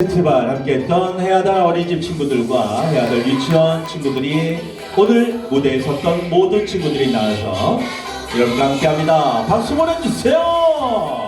페스티벌 함께했던 해아달 어린이집 친구들과 해아달 유치원 친구들이 오늘 무대에 섰던 모든 친구들이 나와서 여러분과 함께합니다. 박수 보내주세요.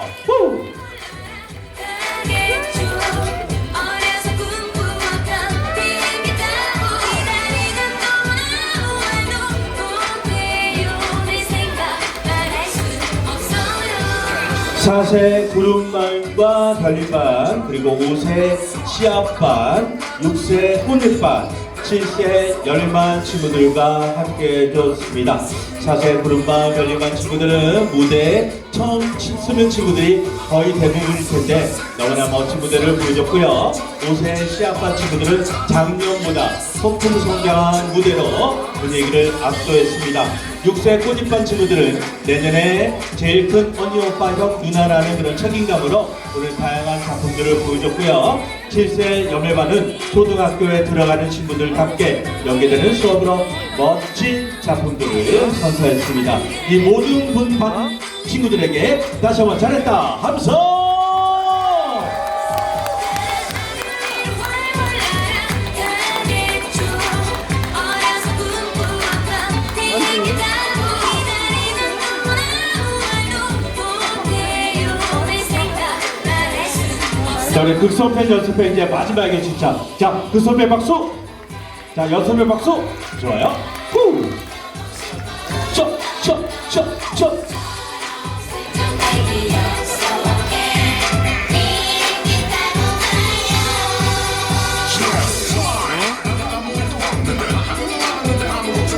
4세 구름말과 달림반, 그리고 5세 시합반, 6세 혼입반, 7세 열반 친구들과 함께 해줬습니다. 4세 구름반 별림반 친구들은 무대에 처음 쓰는 친구들이 거의 대부분일 텐데 너무나 멋진 무대를 보여줬고요. 5세 시합반 친구들은 작년보다 폭풍 성장한 무대로 분위기를 압도했습니다. 6세 꽃잎반 친구들은 내년에 제일 큰 언니 오빠 형 누나라는 그런 책임감으로 오늘 다양한 작품들을 보여줬고요. 7세 연매반은 초등학교에 들어가는 친구들답게 연계되는 수업으로 멋진 작품들을 선사했습니다. 이 모든 분 반 친구들에게 다시 한번 잘했다 함성! 자 우리 극소팬 연습회 이제 마지막에 진짜 자 극소팬 박수 자 연습회 박수 좋아요? 후 쳐 쳐 쳐 쳐.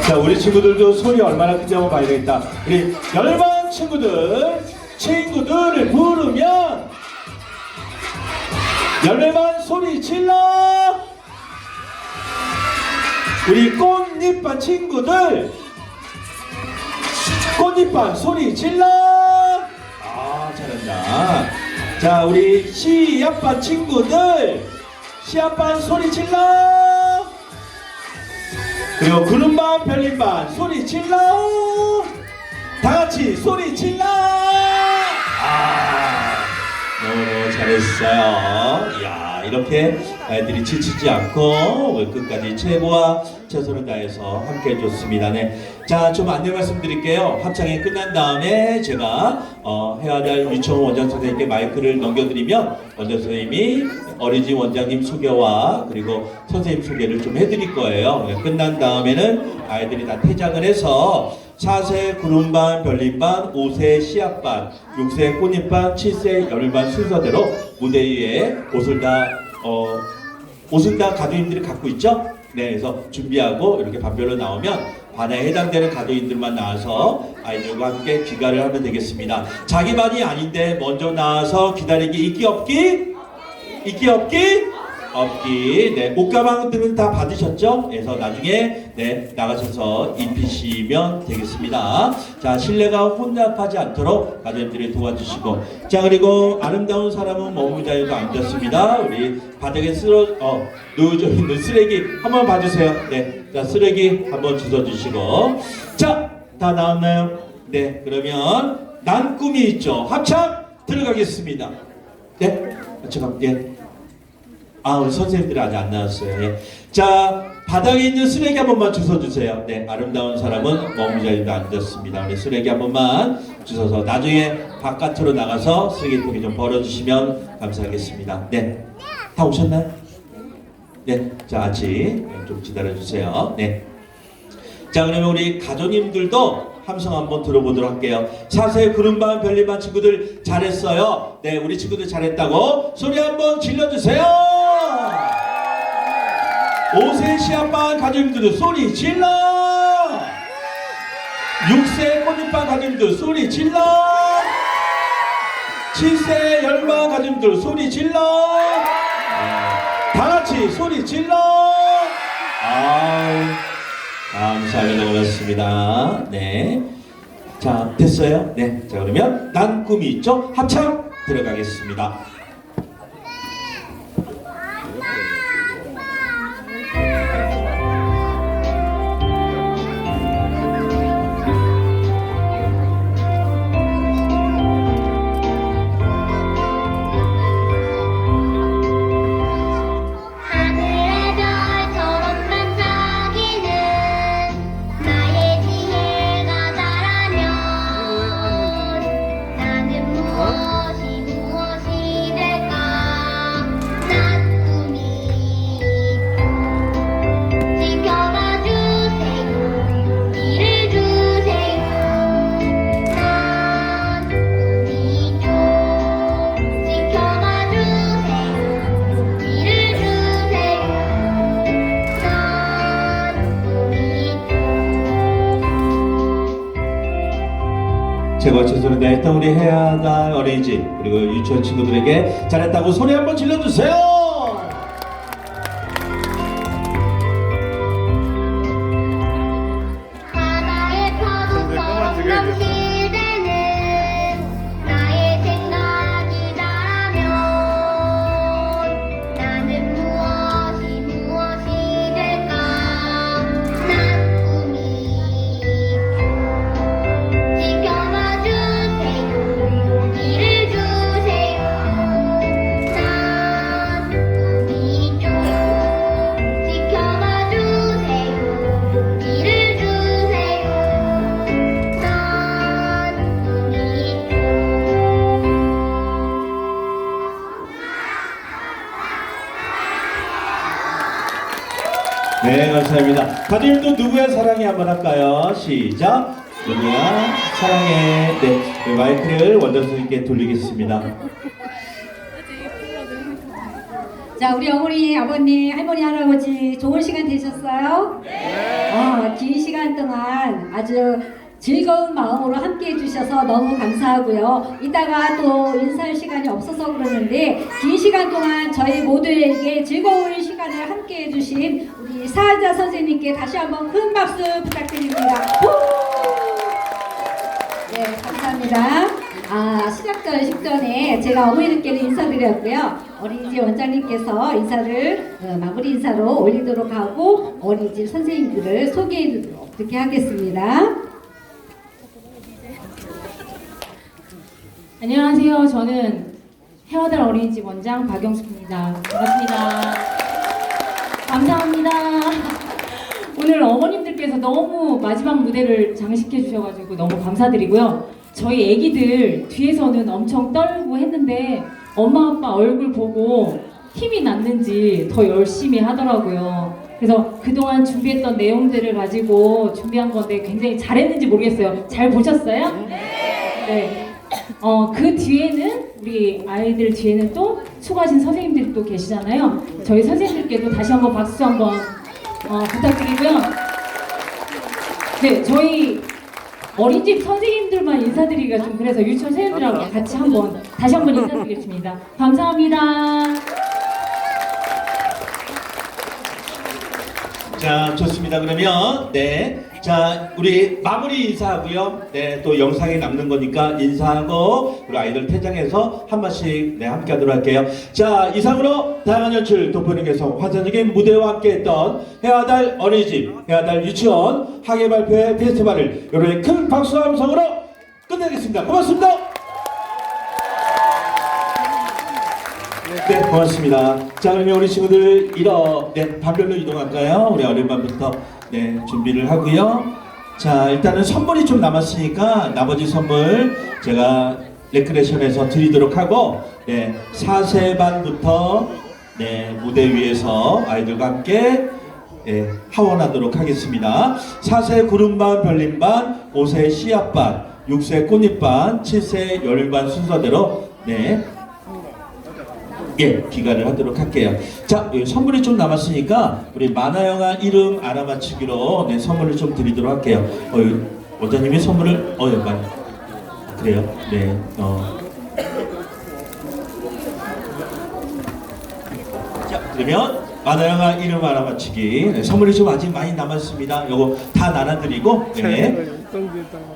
자 우리 친구들도 소리 얼마나 큰지 한번 봐야 되겠다. 우리 열반 친구들 친구들을 부르면 열반 소리 질러 우리 꽃잎반 친구들. 꽃잎반 소리 질러! 아 잘한다. 자 우리 시합반 친구들. 시합반 소리 질러! 그리고 구름반 별림반 소리 질러! 다 같이 소리 질러! 아 너무 잘했어요. 이야 이렇게 아이들이 지치지 않고 끝까지 최고와 최선을 다해서 함께 해줬습니다 네. 자 좀 안내 말씀드릴게요 합창이 끝난 다음에 제가 어, 해와달 유치원 원장 선생님께 마이크를 넘겨드리면 원장 선생님이 어린이 원장님 소개와 그리고 선생님 소개를 좀 해드릴 거예요. 네, 끝난 다음에는 아이들이 다 퇴장을 해서 4세 구름반, 별림반, 5세 시합반, 6세 꽃잎반, 7세 열반 순서대로 무대 위에 옷을 다 어, 옷은 다 가족님들이 갖고 있죠? 네, 그래서 준비하고 이렇게 반별로 나오면 반에 해당되는 가족인들만 나와서 아이들과 함께 귀가를 하면 되겠습니다. 자기 반이 아닌데 먼저 나와서 기다리기 있기 없기? 있기 없기? 없기. 네, 옷가방들은 다 받으셨죠? 그래서 나중에 네 나가셔서 입히시면 되겠습니다. 자, 실내가 혼잡하지 않도록 가족들이 도와주시고, 자 그리고 아름다운 사람은 머무는 자리도 앉았습니다. 우리 바닥에 쓰러 어 누워져 있는 쓰레기 한번 봐주세요. 네, 자 쓰레기 한번 주워주시고, 자 다 나왔나요? 네, 그러면 난 꿈이 있죠. 합창 들어가겠습니다. 네, 잠깐 예. 아, 우리 선생님들이 아직 안 나왔어요. 예. 자, 바닥에 있는 쓰레기 한 번만 주워주세요. 네, 아름다운 사람은 머무 자리에 앉았습니다. 우리 쓰레기 한 번만 주워서 나중에 바깥으로 나가서 쓰레기통에 좀 버려주시면 감사하겠습니다. 네, 다 오셨나요? 네, 자, 아직 좀 기다려주세요. 네. 자, 그러면 우리 가족님들도 함성 한번 들어보도록 할게요. 사세 구름반 별림반 친구들 잘했어요. 네, 우리 친구들 잘했다고 소리 한번 질러주세요. 5세 시합반 가족님들도 소리 질러. 6세 꽃잎반 가족님들 소리 질러. 7세 열반 가족님들 소리 질러. 네, 다 같이 소리 질러. 아우. 감사합니다. 고맙습니다. 네. 자, 됐어요? 네. 자, 그러면 난 꿈이 있죠? 합창 들어가겠습니다. 최고와 최선을 다했던 우리 해야달 어린이집 그리고 유치원 친구들에게 잘했다고 소리 한번 질러주세요. 네, 감사합니다. 다들 또 누구야 사랑해 한번 할까요? 시작. 누구야 사랑해. 네, 네, 마이크를 원장 선생님께 돌리겠습니다. 자, 우리 어머니, 아버님, 할머니, 할아버지 좋은 시간 되셨어요? 네. 어, 긴 시간 동안 아주 즐거운 마음으로 함께 해주셔서 너무 감사하고요. 이따가 또 인사할 시간이 없어서 그러는데 긴 시간 동안 저희 모두에게 즐거운 시간을 함께 해주신 우리 사자 선생님께 다시 한번 큰 박수 부탁드립니다. 후! 네, 감사합니다. 아, 시작전 식전에 제가 어머니들께는 인사드렸고요. 어린이집 원장님께서 인사를 어, 마무리 인사로 올리도록 하고 어린이집 선생님들을 소개해 듣게 하겠습니다. 안녕하세요. 저는 해와달 어린이집 원장 박영숙입니다. 반갑습니다. 감사합니다. 오늘 어머님들께서 너무 마지막 무대를 장식해 주셔가지고 너무 감사드리고요. 저희 애기들 뒤에서는 엄청 떨고 했는데 엄마 아빠 얼굴 보고 힘이 났는지 더 열심히 하더라고요. 그래서 그동안 준비했던 내용들을 가지고 준비한 건데 굉장히 잘했는지 모르겠어요. 잘 보셨어요? 네. 어, 그 뒤에는 우리 아이들 뒤에는 또 수고하신 선생님들이 또 계시잖아요. 저희 선생님들께도 다시 한번 박수 한번 어, 부탁드리고요. 네, 저희 어린이집 선생님들만 인사드리기가 좀 그래서 유치원 선생님들하고 같이 한번 다시 한번 인사드리겠습니다. 감사합니다. 자, 좋습니다. 그러면 네, 자 우리 마무리 인사하고요. 네, 또 영상에 남는 거니까 인사하고 우리 아이들 퇴장해서 한 번씩 네 함께 하도록 할게요. 자, 이상으로 다양한 연출 돋보이는 개성 환상적인 무대와 함께 했던 해와달 어린이집, 해와달 유치원 학예 발표회 페스티벌을 여러분의 큰 박수와 함성으로 끝내겠습니다. 고맙습니다. 네, 고맙습니다. 자, 그러면 우리 친구들 이러 네, 반별로 이동할까요? 우리 어린 반부터 네, 준비를 하고요. 자, 일단은 선물이 좀 남았으니까 나머지 선물 제가 레크레이션에서 드리도록 하고 네, 4세 반부터 네, 무대 위에서 아이들과 함께 네, 하원하도록 하겠습니다. 4세 구름반 별림반, 5세 씨앗반, 6세 꽃잎반, 7세 열림반 순서대로 네, 예, 기가를 하도록 할게요. 자, 예, 선물이 좀 남았으니까 우리 만화 영화 이름 알아맞히기로 네, 선물을 좀 드리도록 할게요. 어, 예, 원장님이 선물을 어, 예, 많이 그래요. 네, 어. 자, 그러면 만화영화 이름 알아맞히기 네, 선물이 좀 아직 많이 남았습니다. 요거 다 나눠드리고 네.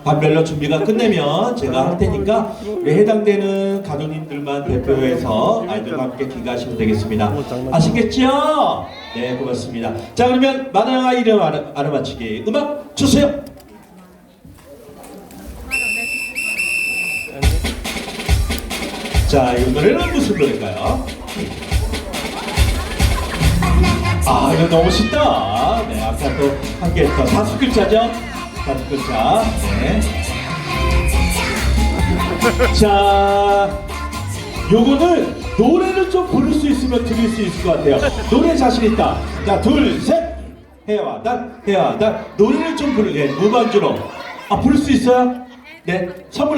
반별로 준비가 끝내면 제가 할 테니까 우리 해당되는 가족님들만 대표해서 아이들과 함께 기가하시면 되겠습니다. 아시겠죠? 네, 고맙습니다. 자, 그러면 만화영화 이름 알아, 알아맞히기 음악 주세요. 자, 이 노래는 무슨 노래일까요? 아, 이거 너무 쉽다. 네, 아까 또 함께 했던 다섯 글자죠? 다섯 글자. 네. 자, 요거는 노래를 좀 부를 수 있으면 드릴 수 있을 것 같아요. 노래 자신 있다. 자, 둘, 셋. 해와 달, 해와 달. 노래를 좀 부르게. 무반주로. 아, 부를 수 있어요? 네. 선물